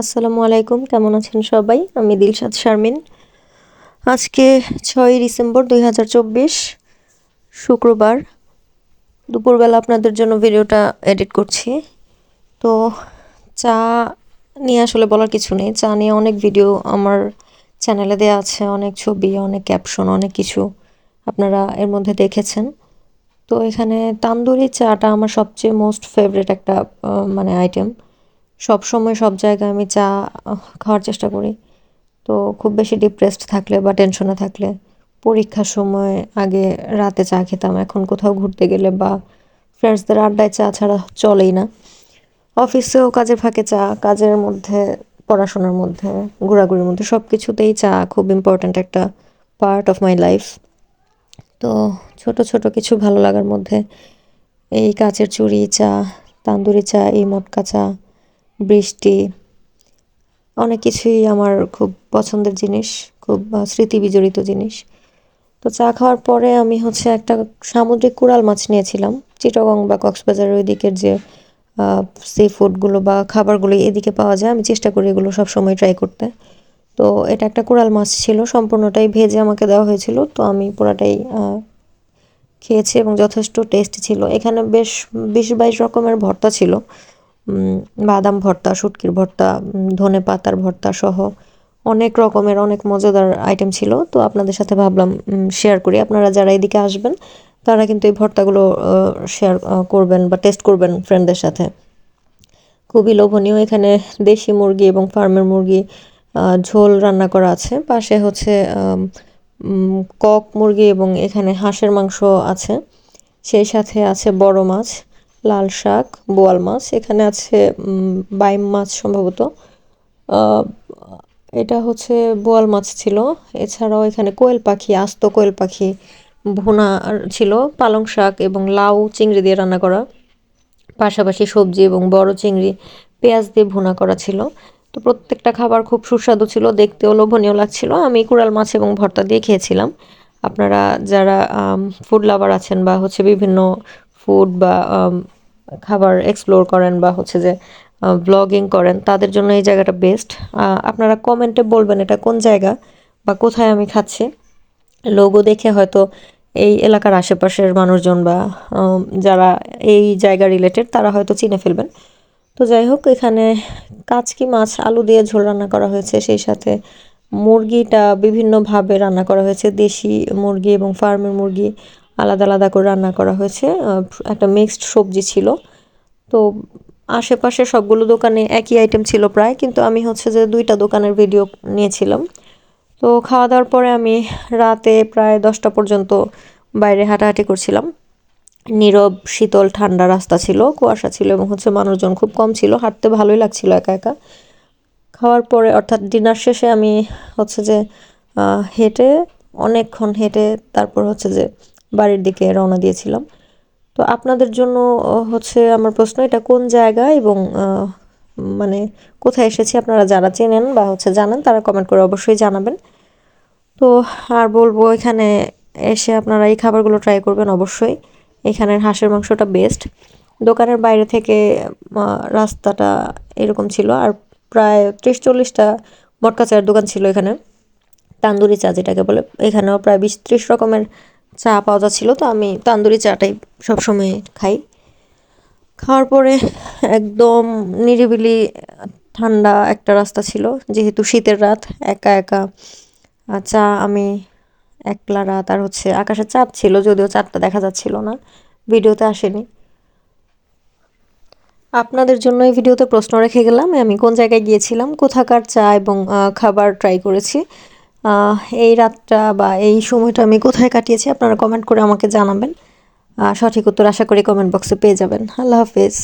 আসসালামু আলাইকুম, কেমন আছেন সবাই? আমি দিলশাদ শারমিন। আজকে ছয় ডিসেম্বর দুই হাজার চব্বিশ, শুক্রবার। দুপুরবেলা আপনাদের জন্য ভিডিওটা এডিট করছি। তো চা নিয়ে আসলে বলার কিছু নেই। চা নিয়ে অনেক ভিডিও আমার চ্যানেলে দেওয়া আছে, অনেক ছবি, অনেক ক্যাপশন, অনেক কিছু আপনারা এর মধ্যে দেখেছেন। তো এখানে তান্দুরি চাটা আমার সবচেয়ে মোস্ট ফেভারেট একটা মানে আইটেম। সব সময় সব জায়গায় আমি চা খাওয়ার চেষ্টা করি। তো খুব বেশি ডিপ্রেসড থাকলে বা টেনশনে থাকলে পরীক্ষার সময় আগে রাতে চা খেতাম। এখন কোথাও ঘুরতে গেলে বা ফ্রেন্ডসদের আড্ডায় চা ছাড়া চলেই না। অফিসেও কাজের ফাঁকে চা, কাজের মধ্যে, পড়াশোনার মধ্যে, ঘোরাঘুরির মধ্যে সব কিছুতেই চা খুব ইম্পর্ট্যান্ট একটা পার্ট অফ মাই লাইফ তো ছোট ছোট কিছু ভালো লাগার মধ্যে এই কাচের চুড়ি চা, তান্দুরি চা, এই মটকা চা বৃষ্টি, অনেক কিছুই আমার খুব পছন্দের জিনিস, খুব স্মৃতি বিজড়িত জিনিস। তো চা খাওয়ার পরে আমি হচ্ছে একটা সামুদ্রিক কুড়াল মাছ নিয়েছিলাম, চিটগং বা কক্সবাজারের ওই দিকের যে সি ফুডগুলো বা খাবারগুলো এদিকে পাওয়া যায়, আমি চেষ্টা করি এগুলো সব সময় ট্রাই করতে। তো এটা একটা কোরাল মাছ ছিল, সম্পূর্ণটাই ভেজে আমাকে দেওয়া হয়েছিল, তো আমি পুরাটাই খেয়েছি এবং যথেষ্ট টেস্টি ছিল। এখানে বেশ, বিশ বাইশ রকমের ভর্তা ছিল বাদাম ভর্তা, শুটকির ভর্তা ধনে পাতার ভর্তা সহ অনেক রকমের, অনেক মজাদার আইটেম ছিল। তো আপনাদের সাথে ভাবলাম শেয়ার করি। আপনারা যারা এদিকে আসবেন, তারা কিন্তু এই ভর্তাগুলো শেয়ার করবেন বা টেস্ট করবেন ফ্রেন্ডদের সাথে। খুবই লোভনীয় এখানে দেশি মুরগি এবং ফার্মের মুরগি ঝোল রান্না করা আছে। পাশে হচ্ছে কক মুরগি এবং এখানে হাঁসের মাংস আছে। সেই সাথে আছে বড় মাছ। লাল শাক, বোয়াল মাছ, এখানে আছে বাইম মাছ সম্ভবত। এটা হচ্ছে বোয়াল মাছ ছিল। এছাড়াও এখানে কোয়েল পাখি, আস্ত কোয়েল পাখি, ভুনা ছিল, পালং শাক এবং লাউ চিংড়ি দিয়ে রান্না করা। পাশাপাশি সবজি এবং বড় চিংড়ি, পেঁয়াজ দিয়ে ভুনা করা ছিল। তো প্রত্যেকটা খাবার খুব সুস্বাদু ছিল, দেখতেও লোভনীয় লাগছিল। আমি কুড়াল মাছ এবং ভর্তা দিয়ে খেয়েছিলাম। আপনারা যারা ফুড লাভার আছেন বা হচ্ছে বিভিন্ন ফুড বা খাবার এক্সপ্লোর করেন বা হচ্ছে যে ব্লগিং করেন, তাদের জন্য এই জায়গাটা বেস্ট আপনারা কমেন্টে বলবেন এটা কোন জায়গা বা কোথায় আমি খাচ্ছি। লোগো দেখে হয়তো এই এলাকার আশেপাশের মানুষজন বা যারা এই জায়গা রিলেটেড তারা হয়তো চিনে ফেলবেন। তো যাই হোক, এখানে কাচকি মাছ, আলু দিয়ে ঝোল রান্না করা হয়েছে, সেই সাথে মুরগিটা বিভিন্নভাবে রান্না করা হয়েছে, দেশি মুরগি এবং ফার্মের মুরগি। আলাদা আলাদা করে রান্না করা হয়েছে। একটা মিক্সড সবজি ছিল। তো আশেপাশে সবগুলো দোকানে একই আইটেম ছিল প্রায়, কিন্তু আমি হচ্ছে যে দুইটা দোকানের ভিডিও নিয়েছিলাম। তো খাওয়া দাওয়ার পরে আমি রাতে প্রায় দশটা পর্যন্ত বাইরে হাঁটাহাঁটি করছিলাম। নীরব, শীতল, ঠান্ডা রাস্তা ছিল, কুয়াশা ছিল এবং হচ্ছে মানুষজন খুব কম ছিল। হাঁটতে ভালোই লাগছিল একা একা। খাওয়ার পরে অর্থাৎ ডিনার শেষে আমি হচ্ছে যে হেঁটে, অনেকক্ষণ হেঁটে তারপর হচ্ছে যে বাড়ির দিকে রওনা দিয়েছিলাম। তো আপনাদের জন্য হচ্ছে আমার প্রশ্ন, এটা কোন জায়গা এবং মানে কোথায় এসেছি আপনারা যারা চেনেন বা হচ্ছে জানেন, তারা কমেন্ট করে অবশ্যই জানাবেন। তো আর বলব, এখানে এসে আপনারা এই খাবারগুলো ট্রাই করবেন অবশ্যই। এখানের হাঁসের মাংসটা বেস্ট দোকানের বাইরে থেকে রাস্তাটা এরকম ছিল। আর প্রায় ত্রিশ চল্লিশটা মটকা চায়ের দোকান ছিল এখানে। তান্দুরি চা যেটাকে বলে, এখানেও প্রায় বিশ ত্রিশ রকমের চা পাওয়া যাচ্ছিল, তো আমি তান্দুরি চাটাই সবসময় খাই। খাওয়ার পরে একদম নিরিবিলি ঠান্ডা একটা রাস্তা ছিল, যেহেতু শীতের রাত, একা একা। চা আমি একলা রাত, আর হচ্ছে আকাশে চাঁদ ছিল, যদিও চাঁদটা দেখা যাচ্ছিল না, ভিডিওতে আসেনি। আপনাদের জন্য এই ভিডিওতে প্রশ্ন রেখে গেলাম, আমি কোন জায়গায় গিয়েছিলাম, কোথাকার চা এবং খাবার ট্রাই করেছি। এই রাতটা বা এই সময়টা আমি কোথায় কাটিয়েছি আপনারা কমেন্ট করে আমাকে জানাবেন। সঠিক উত্তর আশা করি কমেন্ট বক্সে পেয়ে যাবেন। আল্লাহ হাফেজ।